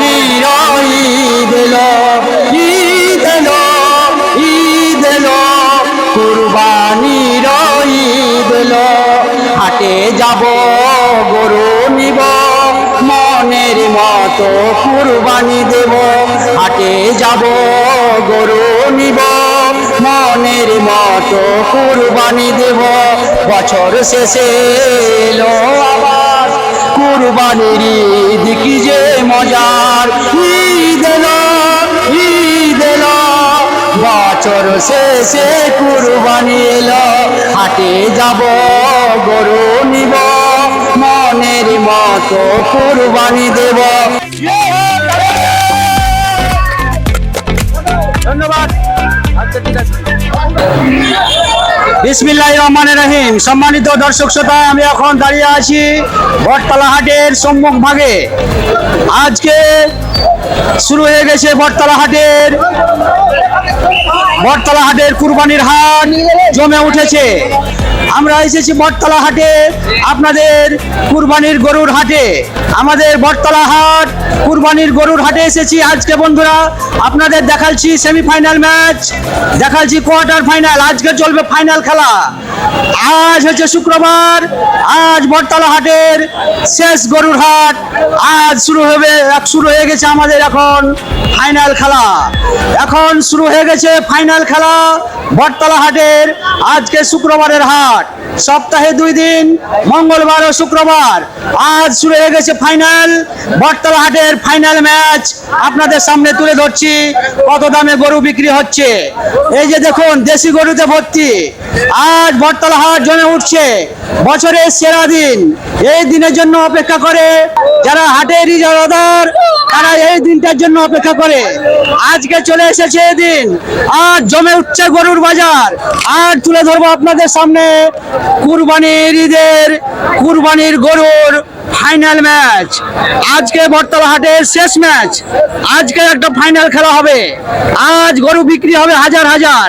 কুরবানির ঈদ এলো ঈদ এলো ঈদ এলো কুরবানির যাব, গরু নিব, মনের মতো কুরবানি দেব। হাটে যাব, গরু নিব, মনের মতো কুরবানি দেব। বছর শেষে এলো আবার। কুরবানির ঈদ কি যে মজার। ঈদ এলো ঈদ এলো, বছর শেষে কুরবানি এলো। হাটে যাব, গরু নিব, মনের মতো কুরবানি দেব। ধন্যবাদ। বিসমিল্লাহ রহমান রহিম। সম্মানিত দর্শক শ্রোতা, আমি এখন দাঁড়িয়ে আছি বটতলা হাটের সম্মুখ ভাগে। আজকে শুরু হয়ে গেছে বটতলা হাটের বটতলা হাটের কুরবানির হাট। জমে উঠেছে। আমরা এসেছি বটতলা হাটে, আপনাদের কুরবানির গরুর হাটে। আমাদের বটতলা হাট, কুরবানির গরুর হাটে এসেছি আজকে বন্ধুরা। আপনাদের দেখাচ্ছি সেমিফাইনাল ম্যাচ দেখাচ্ছি কোয়ার্টার ফাইনাল আজকে চলবে ফাইনাল খেলা। আজ হচ্ছে শুক্রবার, আজ বটতলা হাটের শেষ গরুর হাট। আজ শুরু হবে শুরু হয়ে গেছে আমাদের এখন ফাইনাল খেলা। এখন শুরু হয়ে গেছে ফাইনাল খেলা বটতলা হাটের আজকে শুক্রবারের হাট। সপ্তাহে দুই দিন, মঙ্গলবার ও শুক্রবার। আজ শুরু হয়ে গেছে ফাইনাল। বটতলা হাটের ফাইনাল ম্যাচ আপনাদের সামনে তুলে ধরছি। কত দামে গরু বিক্রি হচ্ছে? এই যে দেখুন, দেশি গরুতে ভর্তি। আজ বটতলা হাট জমে উঠছে। বছরের সেরা দিন। এই দিনের জন্য অপেক্ষা করে যারা হাটের ইজারাদার তারা এই দিনটার জন্য অপেক্ষা করে। আজকে চলে এসেছে এই দিন আর জমে উঠছে গরুর বাজার। আর তুলে ধরবো আপনাদের সামনে কুরবানির ঈদের, কুরবানির গরুর ফাইনাল ম্যাচ। আজকে বর্তলা হাটের শেষ ম্যাচ। আজকে একটা ফাইনাল খেলা হবে। আজ গরু বিক্রি হবে হাজার হাজার।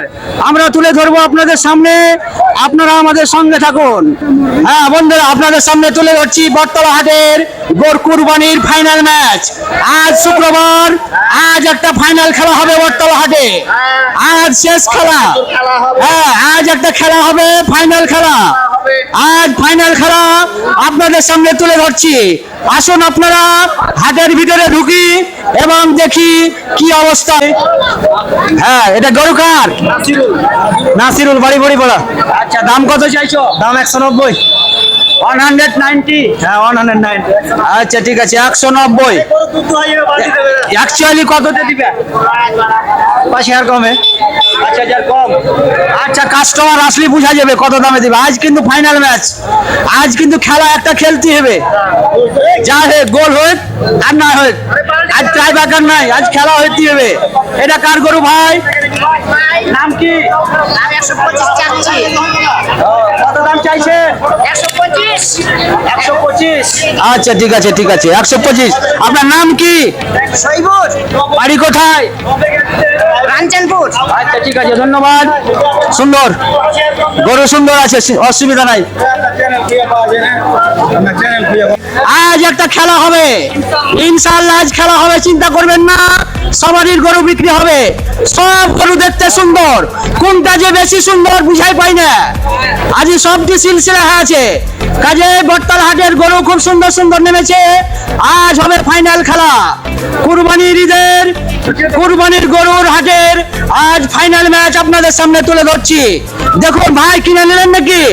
আমরা তুলে ধরবো আপনাদের সামনে। আপনারা আমাদের সঙ্গে থাকুন। হ্যাঁ বন্ধুরা, আপনাদের সামনে তুলে ধরছি বটতলা হাটের গোর কুরবানির ফাইনাল ম্যাচ। আজ শুক্রবার, আজ একটা ফাইনাল খেলা হবে বটতলা হাটে আজ শেষ খেলা। হ্যাঁ আজ একটা খেলা হবে ফাইনাল খেলা। আজ ফাইনাল খেলা আপনাদের সামনে তুলে ধরছি। আসুন আপনারা হাটের ভিতরে ঢুকি এবং দেখি কি অবস্থা। হ্যাঁ এটা গরু কার? নাসিরুল বাড়ি বাড়ি পড়া আচ্ছা দাম কত চাইছো? দাম একশো নব্বই। হ্যাঁ আচ্ছা ঠিক আছে একশো নব্বই। অ্যাকচুয়ালি কততে দিবে? পাঁচ হাজার কমে? আচ্ছা কাস্টমার আসলে বোঝা যাবে কত দামে দিবে। আজ কিন্তু ফাইনাল ম্যাচ আজ কিন্তু খেলা একটা খেলতে হবে। যা হোক গোল হোক আর না হোক। আজ ট্রাই বাকার নাই আজ খেলা হইতে হবে এটা কার গরু ভাই? নাম কি? একশো পঁচিশ চাচ্ছি কত দাম চাইছে? একশো পঁচিশ। একশো পঁচিশ। আচ্ছা ঠিক আছে ঠিক আছে একশো পঁচিশ। আপনার নাম কি? সৈবুর। বাড়ি কোথায়? কাঞ্চনপুর আচ্ছা ঠিক আছে ধন্যবাদ। সুন্দর। গরু সুন্দর আছে অসুবিধা নাই। আজ একটা খেলা হবে। ইনশাল্লাহ আজ খেলা হবে চিন্তা করবেন না, সবারই গরু বিক্রি হবে। সব গরু দেখতে সুন্দর। কোনটা যে বেশি সুন্দর বুঝাই পাই না। আজ সবটি সিলসিলা আছে। কাজে বটতল হাটের গরু খুব সুন্দর সুন্দর নেমেছে। আজ হবে ফাইনাল খেলা। কুরবানির ঈদের কুরবানির গরুর হাটের আজ ফাইনাল ম্যাচ আপনাদের সামনে তুলে ধরছি। দেখুন ভাই কিনে নিলেন নাকি?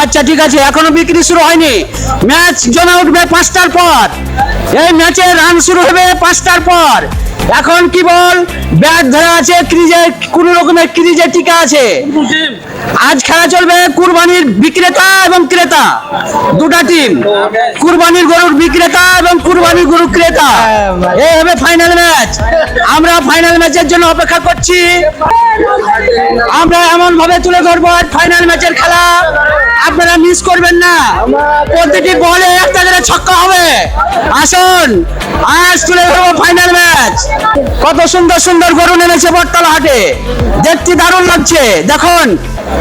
আচ্ছা ঠিক আছে, এখনও বিক্রি শুরু হয়নি। ম্যাচ জমে উঠবে পাঁচটার পর। এই ম্যাচে রান শুরু হবে পাঁচটার পর। এখন কি বল? ব্যাট ধরা আছে ক্রিজে কোন রকমের ক্রিজে টিকা আছে। আজ খেলা চলবে কুরবানির বিক্রেতা এবং ক্রেতা। দুটা টিম কুরবানির গরুর বিক্রেতা এবং কুরবানির গরু ক্রেতা। এই হবে ফাইনাল ম্যাচ আমরা ফাইনাল ম্যাচের জন্য অপেক্ষা করছি। আমরা এমন ভাবে তুলে ধরবো আজ ফাইনাল ম্যাচের খেলা। আপনারা মিস করবেন না। প্রতিটি বলে একটা করে ছক্কা হবে। আসুন, আজ তুলে ধরবো ফাইনাল ম্যাচ কত সুন্দর সুন্দর গরু নেমেছে বটতলা হাটে। দেখতে দারুণ লাগছে। দেখুন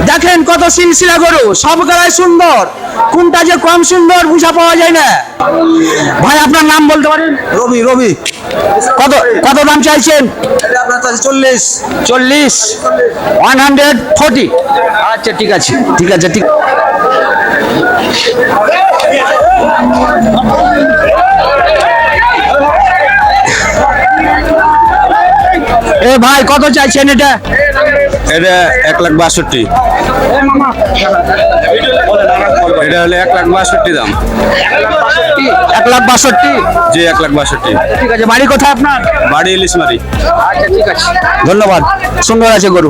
দেখেন কত সিলসিলা গরু সব গলায় সুন্দর। কোনটা যে কম সুন্দর বুঝা পাওয়া যায় না। ভাই আপনার নাম বলতে পারেন? রবি রবি। কত কত দাম চাইছেন? চল্লিশ। চল্লিশ। ওয়ান হান্ড্রেড ফোর্টি আচ্ছা ঠিক আছে ঠিক আছে ঠিক এ ভাই কত চাইছেন এটা? এটা এক লাখ বাষট্টি। এটা হলে এক লাখ বাষট্টি দাম। এক লাখ বাষট্টি? জি এক লাখ বাষট্টি। ঠিক আছে বাড়ি কোথায় আপনার? বাড়ি ইলিশ মারি আচ্ছা ঠিক আছে। ধন্যবাদ। সুন্দর আছে গরু।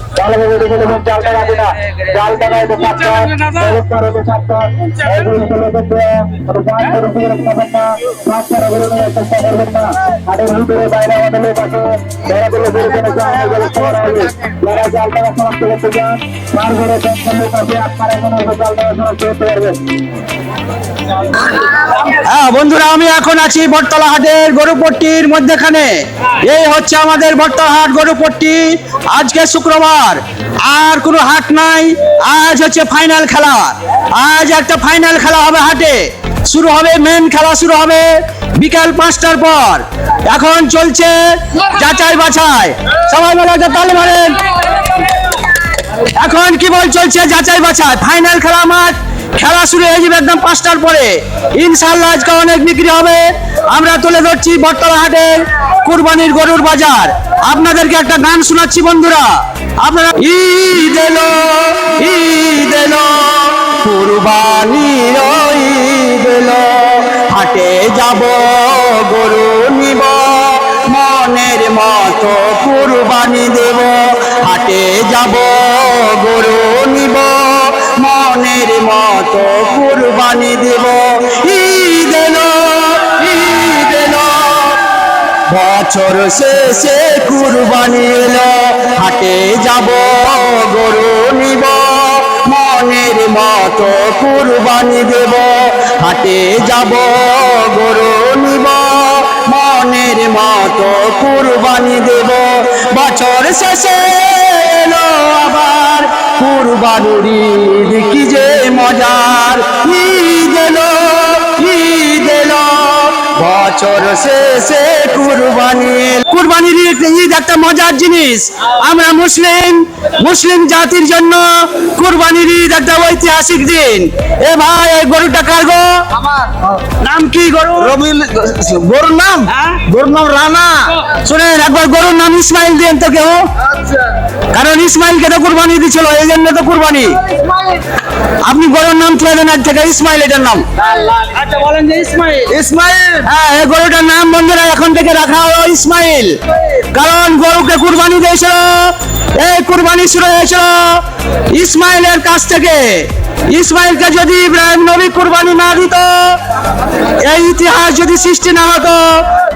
বন্ধুরা, আমি এখন আছি বটতলা হাটের গরুপট্টির মধ্যেখানে। এই হচ্ছে আমাদের বটতলা হাট গরুপট্টি। আজকে শুক্রবার আর কোনো হাট নাই। আজ হচ্ছে ফাইনাল খেলা। আজ একটা ফাইনাল খেলা হবে হাটে। শুরু হবে মেন খেলা শুরু হবে বিকাল পাঁচটার পর। এখন চলছে যাচাই বাছাই। সবাই মিলে একটা তালি মারেন। এখন কি বল চলছে? যাচাই বাছাই। ফাইনাল খেলা মাঠ খেলা শুরু হয়ে যাবে একদম পাঁচটার পরে। ইনশাল্লাহ আজকে অনেক বিক্রি হবে। আমরা তুলে ধরছি বটতলা হাটের কুরবানির গরুর বাজার। আপনাদেরকে একটা গান শোনাচ্ছি বন্ধুরা। আপনারা ঈদ এলো ঈদ এলো কুরবানির ঈদ এলো। হাটে যাব, গরু নিব, মনের মতো কুরবানি দেব। হাটে যাব, গরু নিব, মনের মতো কুরবানি দেব। বছর শেষে কুরবানি এলো। হাটে যাব, গরু নিব। মনের মতো কুরবানি দেব। হাটে যাব, গরু নিব। মনের মতো কুরবানি দেব। বছর শেষে এলো আবার। কুরবানির কি যে মজার। এলো বছর শেষে কুরবানি কুরবানির ঈদ ঈদ একটা মজার জিনিস। আমরা মুসলিম মুসলিম জাতির জন্য কুরবানির ঈদ একটা ঐতিহাসিক দিন। এ ভাই এই গরুটা কার গো? নাম কি গরু? রবি গরুর নাম? হ্যাঁ? গরুর নাম রানা। শুনেন একবার গরুর নাম ইসমাইল দেন তো কেউ। কারণ ইসমাইলকে তো কুরবানি দিছিল এই জন্য তো কুরবানি। আপনি গরুর নাম তুলে দেন আজ থেকে ইসমাইল এটার নাম। আচ্ছা বলেন যে ইসমাইল। ইসমাইল! হ্যাঁ এই গরুটার নাম বন্ধুরা, এখন থেকে রাখা হলো ইসমাইল। কারণ গরুকে কুরবানি দিয়েছিল এই কুরবানি শুরু হয়েছিল ইসমাইলের কাছ থেকে। ইসমাইলকে যদি ইব্রাহিম নবী কুরবানি না দিত, এই ইতিহাস যদি সৃষ্টি না হতো,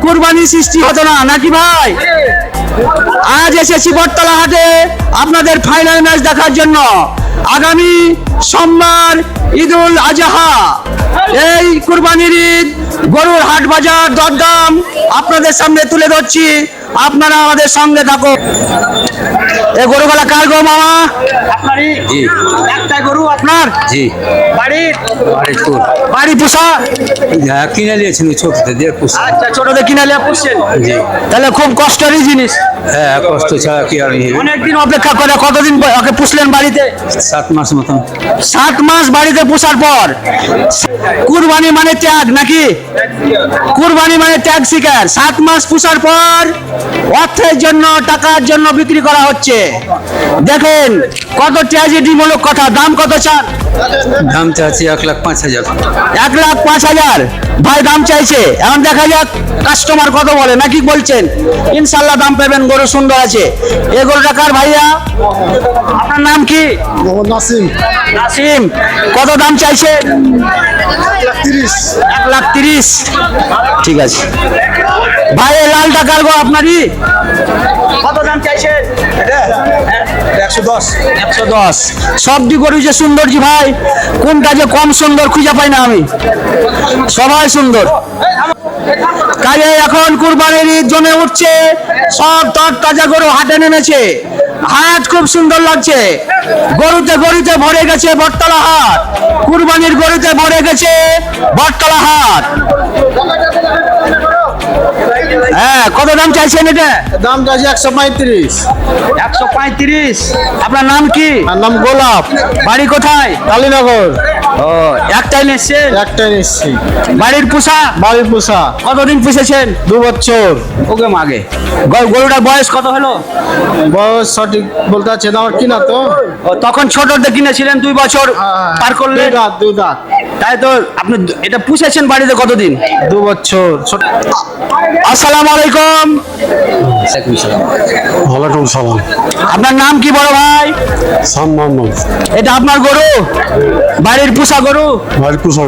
কুরবানি সৃষ্টি হতো না, নাকি ভাই? আজ এসেছি বটতলা হাটে আপনাদের ফাইনাল ম্যাচ দেখার জন্য। আগামী সোমবার ঈদুল আজহা। এই কুরবানির ঈদ গরুর হাট বাজার দরদাম আপনাদের সামনে তুলে ধরছি। আপনারা আমাদের সঙ্গে থাকো এ গরুগুলা কার গো মামা? আপনারই? জি। একটা গরু আপনার? জি। বাড়ির? বাড়ির পুর বাড়ি পোষা? হ্যাঁ কিনে নিয়েছেন ছোটতে দিয়ে পুষা। আচ্ছা ছোটদের কিনে নিয়ে পুষছেন? জি। তাহলে খুব কষ্টেরই জিনিস। হ্যাঁ কষ্ট ছাড়া কি আর? অনেকদিন অপেক্ষা করে কতদিন ওকে পুষলেন বাড়িতে? সাত মাস মতন সাত মাস বাড়িতে পোষার পর। কুরবানি মানে ত্যাগ নাকি? কুরবানি মানে ত্যাগ শিকার সাত মাস পোষার পর অর্থের জন্য টাকার জন্য বিক্রি করা হচ্ছে। দেখেন কত ট্র্যাজেডি মূলক কথা। দাম কত চান? দাম চাচ্ছি এক লাখ পাঁচ হাজার। এক লাখ পাঁচ হাজার। ভাই দাম চাইছে। এখন দেখা যাক কাস্টমার কত বলে। নাকি বলছেন ইনশাল্লাহ দাম পাবেন গরু সুন্দর আছে। এ গরুটা কার ভাইয়া? আপনার নাম কি? নাসিম। নাসিম। কত দাম চাইছে? এক লাখ তিরিশ। ঠিক আছে। ভাই লাল টাকার গো আপনারই? কত দাম চাইছেন একশো দশ। সবটি গরু যে সুন্দর জি ভাই কোনটা যে কম সুন্দর খুঁজে পাই না আমি। সবাই সুন্দর। কাজে এখন কুরবানির ঈদ জমে উঠছে। সব তর তাজা গরু হাটে নেমেছে। হাট খুব সুন্দর লাগছে। গরুতে গরুতে ভরে গেছে বটতলা হাট। কুরবানির গরুতে ভরে গেছে বটতলা হাট। হ্যাঁ কত দাম চাইছেন এটা? দামটা আছে একশো পঁয়ত্রিশ। একশো পঁয়ত্রিশ। আপনার নাম কি? নাম গোলাপ। বাড়ি কোথায়? কালীনগর। ও একটাই নিচ্ছেন একটাই নিচ্ছি বাড়ির পোষা? বাড়ির পোষা। কতদিন পুষেছেন? দু বছর। ওকে মাগে গরুটার বয়স কত হলো? বয়স সঠিক বলতে আছে না আমার কিনা তো? তখন ছোটতে কিনেছিলেন দুই বছর পার করলে দুই দাঁত দুই দাঁত। তাই তো আপনি এটা পুষেছেন বাড়িতে কতদিন? দু বছর আসসালামু আলাইকুম। ওয়ালাইকুম সালাম আপনার নাম কি বড় ভাই? মোহাম্মদ। এটা আপনার গরু? বাড়ির পোষা গরু? বাড়ির পোষা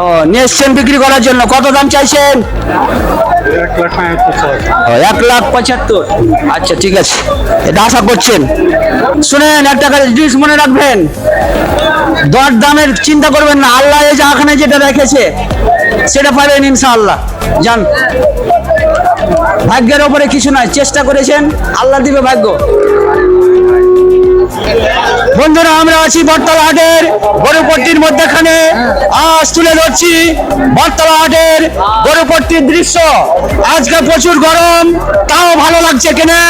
ও নিয়ে এসছেন বিক্রি করার জন্য। কত দাম চাইছেন? এক লাখ পঁচাত্তর। আচ্ছা ঠিক আছে। এটা আশা করছেন। শুনেন একটা কাজ জিনিস মনে রাখবেন। দর দামের চিন্তা করবেন না, আল্লাহ এই যে যেটা রেখেছে, সেটা পাবেন ইনশাআল্লাহ। যান। ভাগ্যের ওপরে কিছু নয় চেষ্টা করেছেন, আল্লাহ দিবে ভাগ্য। বন্ধুরা, আমরা আছি বটতলা হাটের গরুপট্টির মধ্যেখানে। আজ তুলে ধরছি বটতলা হাটের গরুপট্টির দৃশ্য। আজকে প্রচুর গরম, তাও ভালো লাগছে কেনা?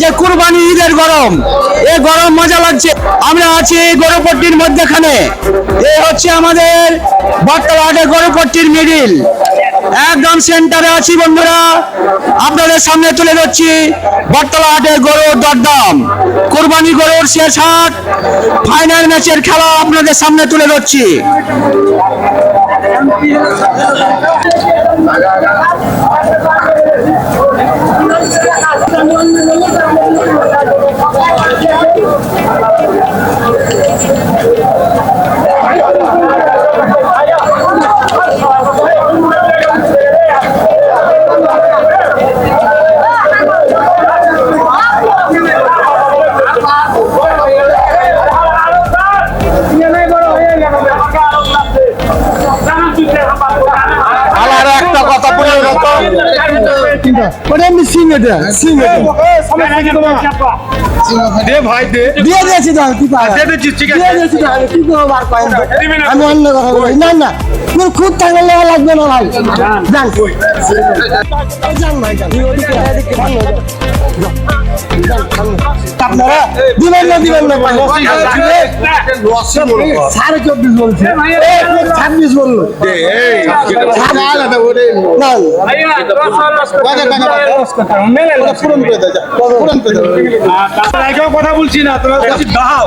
যে কুরবানি ঈদের গরম, এ গরম মজা লাগছে। আমরা আছি গরুপট্টির মধ্যেখানে। এ হচ্ছে আমাদের বটতলা হাটের গরুপট্টির মিডিল। একদম সেন্টারে আছি বন্ধুরা। আপনাদের সামনে তুলে ধরছি বটতলা হাটের গরুর দরদাম। কোরবানি গরুর শেষ হাট। ফাইনাল ম্যাচের খেলা আপনাদের সামনে তুলে ধরছি। ওটা আমি সিং এটা সিং এটা দে ভাই দে। দিয়ে দিয়েছি তো কি পাবে দে দিচ্ছি ঠিক দিয়ে দিয়েছি আমি কি করব পাই না। আমি অন্য কথা বলি। না না তোর খুদ থাকলে লেগে লাগবে না ভাই। যান ভাই আপনারা দিবেন না দিবেন না সাড়ে চব্বিশ বলছে ছাব্বিশ বলল না, না। কথা বলছি না তোরা দাও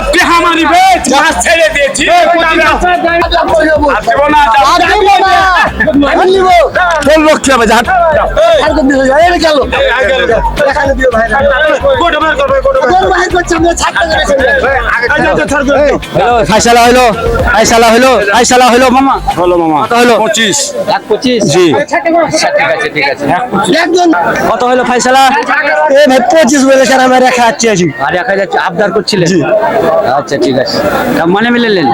আপনি হামারি ছেড়ে দিয়েছি। বলব কি হবে কত ফাইসালা হলো ফাইসালা হলো ফাইসালা হলো মামা। হলো মামা। কত হলো পঁচিশ। এক পঁচিশ? জি। একজন। কত হলো ফাইসালা? এ ভাই পঁচিশ বলে স্যার রেখা যাচ্ছি আছি আর দেখা যাচ্ছে আবদার করছিলেন? আচ্ছা ঠিক আছে। মানে মিলেলেন?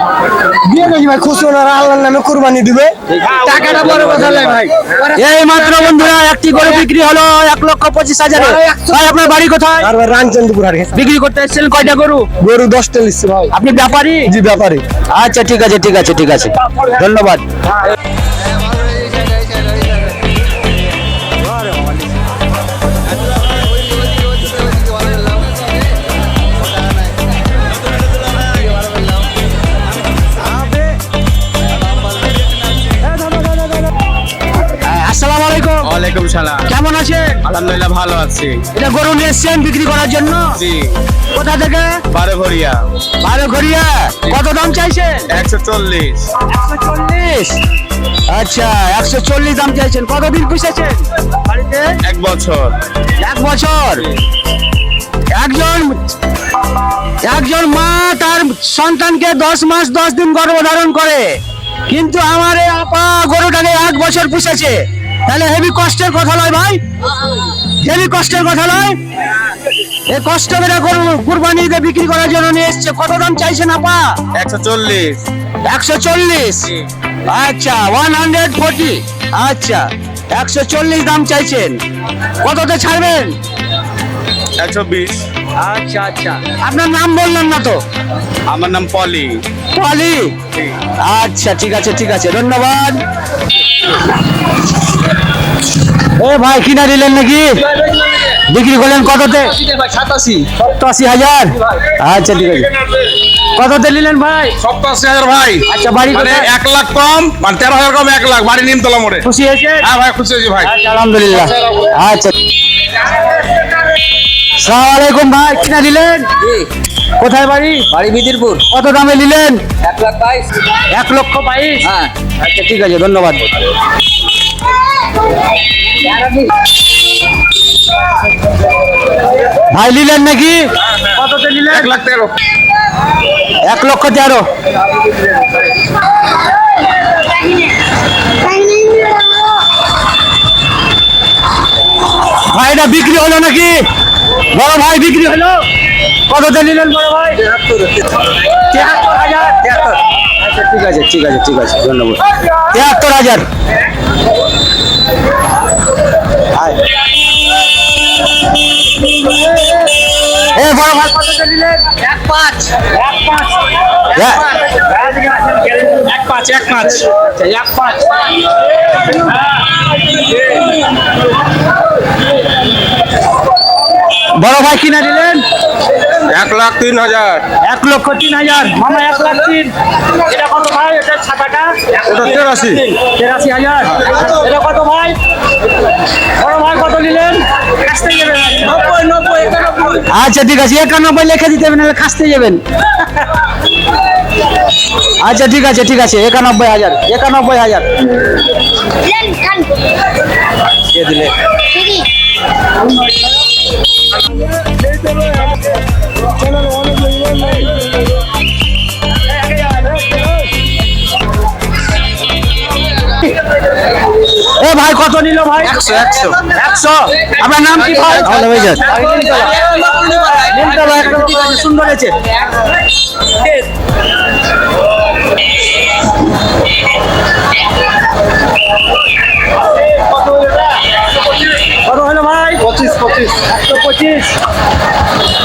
দিয়ে দেখি ভাই খুশি ওনারা আল্লাহর নামে কুরবানি দিবে। টাকাটা বড় কথা নয় ভাই। এই মাত্র বন্ধুরা একটি করে বিক্রি হলো এক লক্ষ পঁচিশ হাজারে। ভাই আপনার বাড়ি কোথায়? রামচন্দ্রপুর বিক্রি করতে এসেছিলেন কয়টা গরু? গরু দশটা নিচ্ছে ভাই। আপনি ব্যাপারী? জি ব্যাপারে। আচ্ছা ঠিক আছে ঠিক আছে ঠিক আছে। ধন্যবাদ। হ্যাঁ, আসসালামু আলাইকুম। ওয়ালাইকুম সালাম। আলহামদুলিল্লাহ ভালো আছি। এটা গরু নিয়ে এসছেন বিক্রি করার জন্য? জি। কোথা থেকে? বারো ভরিয়া ভালো ঘড়িয়া কত দাম চাইছেন? একশো চল্লিশ। একশো চল্লিশ? আচ্ছা একশো চল্লিশ দাম চাইছেন। কতদিন পুষেছেন বাড়িতে? এক বছর। এক বছর? একজন একজন মা তার সন্তানকে দশ মাস দশ দিন গর্ভধারণ করে। কিন্তু আমার এই আপা গরুটাকে এক বছর পুষেছে। তাহলে হেভি কষ্টের কথা নয় ভাই। হেভি কষ্টের কথা নয়। এই কষ্ট করে কুরবানি কুরবানিতে বিক্রি করার জন্য নিয়ে এসছে। কত দাম চাইছেন আপা? একশো চল্লিশ। একশো চল্লিশ? আচ্ছা ওয়ান হান্ড্রেড ফোর্টি আচ্ছা একশো চল্লিশ দাম চাইছেন। কততে ছাড়বেন? একশো বিশ। আচ্ছা আচ্ছা। আপনার নাম বললেন না তো? আমার নাম পলি। পলি? আচ্ছা ঠিক আছে ঠিক আছে ধন্যবাদ। এ ভাই কিনা দিলেন নাকি? বিক্রি করলেন কততে? সাতাশি। সপ্তাশি হাজার? আচ্ছা ঠিক আছে। কততে নিলেন ভাই? সপ্তাশি হাজার ভাই। আচ্ছা বাড়ি মানে এক লাখ কম মানে তেরো হাজার কম এক লাখ। বাড়ি নিমতলা মোড়ে। খুশি হয়েছে? হ্যাঁ ভাই খুশি হয়েছি ভাই। আচ্ছা, আলহামদুলিল্লাহ। আচ্ছা। সালাম আলাইকুম ভাই কিনা দিলেন? কোথায় বাড়ি? বাড়ি বিদিরপুর। কত দামে নিলেন? এক লাখ বাইশ। এক লক্ষ বাইশ? হ্যাঁ। আচ্ছা ঠিক আছে ধন্যবাদ। ভাই নিলেন নাকি? কততে নিলেন? এক লাখ তেরো। এক লক্ষ তেরো। ভাই এটা বিক্রি হলো নাকি? বড় ভাই বিক্রি হলো। কততে নিলেন বড় ভাই? তিয়াত্তর হাজার। আচ্ছা ঠিক আছে ঠিক আছে ঠিক আছে ধন্যবাদ। তিয়াত্তর হাজার। এ বড় ভাই কততে নিলেন? এক পাঁচ। এক পাঁচ। এক পাঁচ এক পাঁচ। এক পাঁচ। বড় ভাই কিনা দিলেন? এক লাখ তিন হাজার। এক লক্ষ তিন হাজার। মামা এক লাখ তিন। এটা কত ভাই? এটা ছাতাটা ওটা তেরাশি। তেরাশি হাজার। এটা কত ভাই? বড় ভাই কত নিলেন? কাছতে যাবেন নব্বই নব্বই আচ্ছা ঠিক আছে একানব্বই লিখে দিতে হবে নাহলে খাসতে যাবেন। আচ্ছা ঠিক আছে ঠিক আছে একানব্বই হাজার একানব্বই হাজার। দিলে। এ ভাই কত নিল ভাই? একশো একশো। একশো? আপনার নাম কি ভাই? সুন্দর হয়েছে। পঁচিশ পঁচিশ একশো পঁচিশ।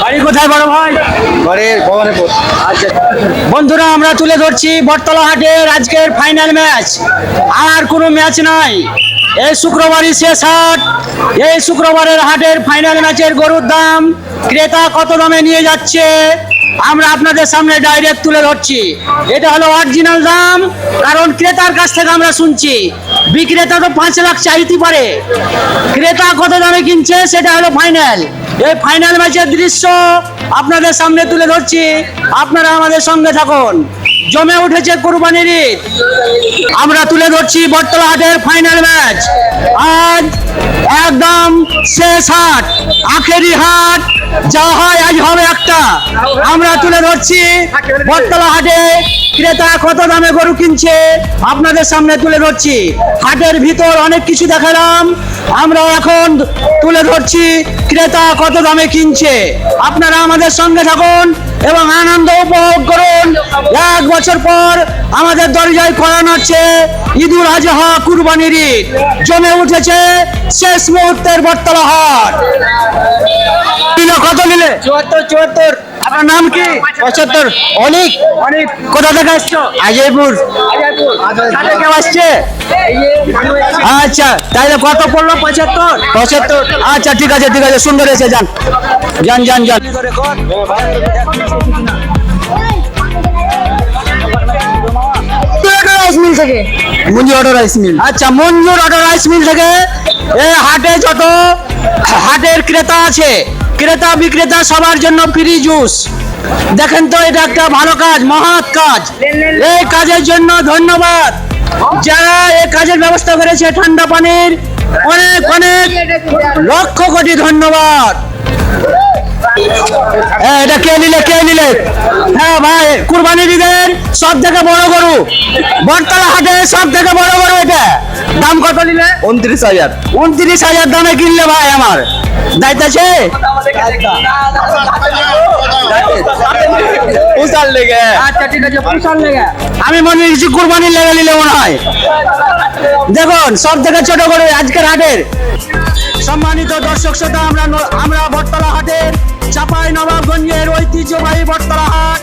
বাড়ি কোথায় বড় ভাই? ভবানীপুর। আচ্ছা। বন্ধুরা আমরা তুলে ধরছি বটতলা হাটের আজকের ফাইনাল ম্যাচ আর কোনো ম্যাচ নাই। এই শুক্রবারই শেষ হাট। এই শুক্রবারের হাটের ফাইনাল ম্যাচের গরুর দাম ক্রেতা কত দামে নিয়ে যাচ্ছে? আমরা আপনাদের সামনে ডাইরেক্ট তুলে ধরছি। এটা হলো অরিজিনাল দাম, কারণ ক্রেতার কাছ থেকে আমরা শুনছি। বিক্রেতা তো পাঁচ লাখ চাইতে পারে। ক্রেতা কত দামে কিনছে সেটা হলো ফাইনাল এই ফাইনাল ম্যাচের দৃশ্য আপনাদের সামনে তুলে ধরছি। আপনারা আমাদের সঙ্গে থাকুন। জমে উঠেছে কুরবানির ঈদ। আমরা তুলে ধরছি বটতলা হাটের ফাইনাল ম্যাচ আজ একদম শেষ হাট, আখেরি হাট। যা হয়, আজ হবে একটা। আমরা তুলে ধরছি বটতলা হাটে। ক্রেতা কত দামে গরু কিনছে? আপনাদের সামনে তুলে ধরছি। হাটের ভিতর অনেক কিছু দেখালাম। আমরা এখন তুলে ধরছি ক্রেতা কত দামে কিনছে। আপনারা আমাদের সঙ্গে থাকুন এবং আনন্দ উপভোগ করুন। এক বছর পর আমাদের দরজায় করানো হচ্ছে ঈদুল আজহা কুরবানির ঈদ। জমে উঠেছে শেষ মুহূর্তের বটতলা হাট। কত নিলে চুয়াত্তর চুয়াত্তর। আপনার নাম কি? পঁচাত্তর। অনেক। অনেক কোথা থেকে আসছো? কেউ আসছে? আচ্ছা তাহলে কত পড়ল পঁচাত্তর? পঁচাত্তর। আচ্ছা ঠিক আছে ঠিক আছে সুন্দর এসে যান। যান যান যান। রাইস মিল থেকে? মঞ্জুর অটো রাইস মিল আচ্ছা মঞ্জুর অটো রাইস মিল থেকে হাটে যত হাটের ক্রেতা আছে ক্রেতা বিক্রেতা সবার জন্য ফ্রি জুস দেখেন তো, এটা একটা ভালো কাজ, মহৎ কাজ। এই কাজের জন্য ধন্যবাদ। যারা এই কাজের ব্যবস্থা করেছে ঠান্ডা পানির, অনেক অনেক লক্ষ কোটি ধন্যবাদ। এটা কে নিলে কে নিলে? হ্যাঁ ভাই কুরবানি ঈদের সব থেকে বড় গরু। বটতলা হাটে সব থেকে বড় গরু এটা। দাম কত নিলে? উনত্রিশ হাজার। উনত্রিশ হাজার দামে কিনলে ভাই আমার। দায়িত্ব আচ্ছা আমি মনে করছি কুরবানি লেগে নিলে মনে হয়। দেখুন সব থেকে ছোট গরু আজকের হাটের। সম্মানিত দর্শক শ্রোতা, আমরা আমরা বটতলা হাটের চাপাই নবাবগঞ্জের ঐতিহ্যবাহী বটতলা হাট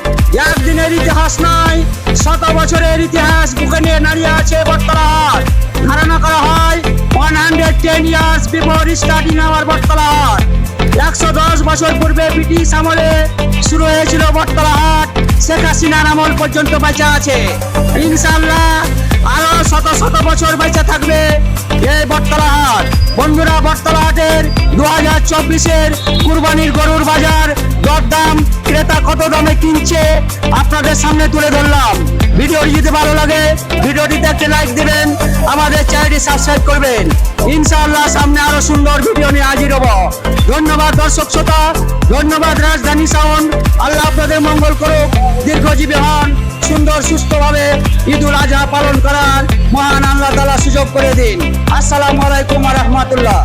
একদিনের ইতিহাস নাই, শত বছরের ইতিহাস বুকে নিয়ে দাঁড়িয়ে আছে বটতলা হাট ধারণা করা হয় one hundred ten years before starting our Bottola হাট একশো দশ বছর পূর্বে ব্রিটিশ আমলে শুরু হয়েছিল বটতলা হাট শেখ হাসিনার আমল পর্যন্ত বেঁচে আছে। ইনশাল্লাহ আরও শত শত বছর বেঁচে থাকবে এই বটতলা হাট বন্ধুরা বটতলা হাটের দু হাজার চব্বিশের কুরবানির গরুর বাজার দরদাম ক্রেতা কত দামে কিনছে আপনাদের সামনে তুলে ধরলাম। ভিডিওটি যদি ভালো লাগে, ভিডিওটিতে একটা লাইক দিবেন, আমাদের চ্যানেলটি সাবস্ক্রাইব করবেন। ইনশাআল্লাহ সামনে আরও সুন্দর ভিডিও নিয়ে হাজির হব। ধন্যবাদ দর্শক শ্রোতা, ধন্যবাদ রাজধানী সাউন্ড আল্লাহ আপনাদের মঙ্গল করুক, দীর্ঘজীবী হন, সুন্দর সুস্থভাবে ঈদুল আজহা পালন করার মহান আল্লাহ তালা সুযোগ করে দিন। আসসালামু আলাইকুম রহমতুল্লাহ।